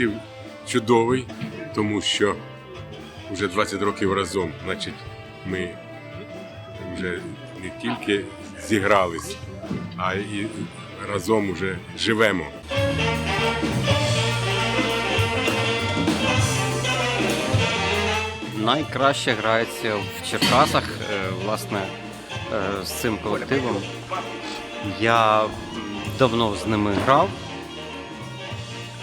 колектив чудовий, тому що вже 20 років разом. Значить, ми вже не тільки зігрались, а і разом вже живемо. Найкраще грається в Черкасах, е, власне, е, з цим колективом. Я давно з ними грав.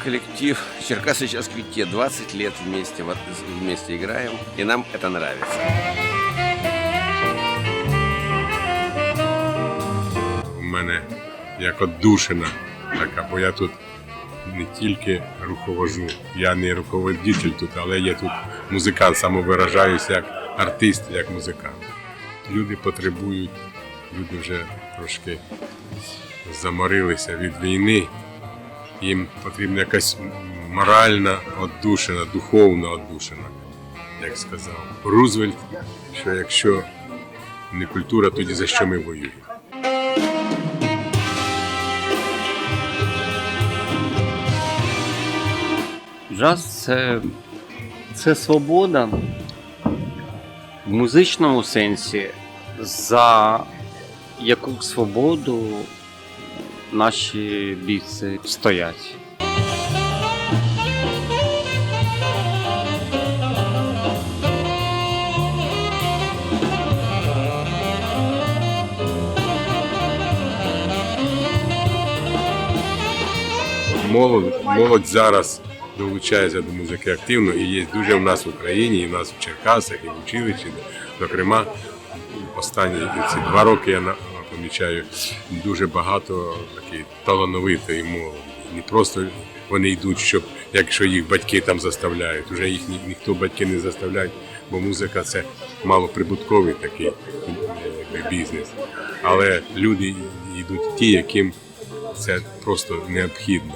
Коллектив Черкасы сейчас квите 20 лет вместе, вместе играем, и нам это нравится. У мене як отдушина така, бо я тут не тільки руковожу, я не руководитель тут, але я тут музикант, самовиражаюся як артист, як музикант. Люди потребують, люди вже трошки заморилися від війни. Їм потрібна якась моральна отдушина, духовна отдушина, як сказав Рузвельт, що якщо не культура, тоді за що ми воюємо? Джаз це, це свобода в музичному сенсі, за яку свободу наші бійці стоять. молодь, молодь зараз долучається до музики активно і є дуже в нас в Україні, і в нас в Черкасах, і в училищі. Зокрема, останні ці два роки я помічаю дуже багато такої талановитої молоді. Не просто вони йдуть, щоб якщо їх батьки там заставляють, вже їх ні- ніхто батьки не заставляють, бо музика це малоприбутковий такий якби, бізнес. Але люди йдуть ті, яким це просто необхідно.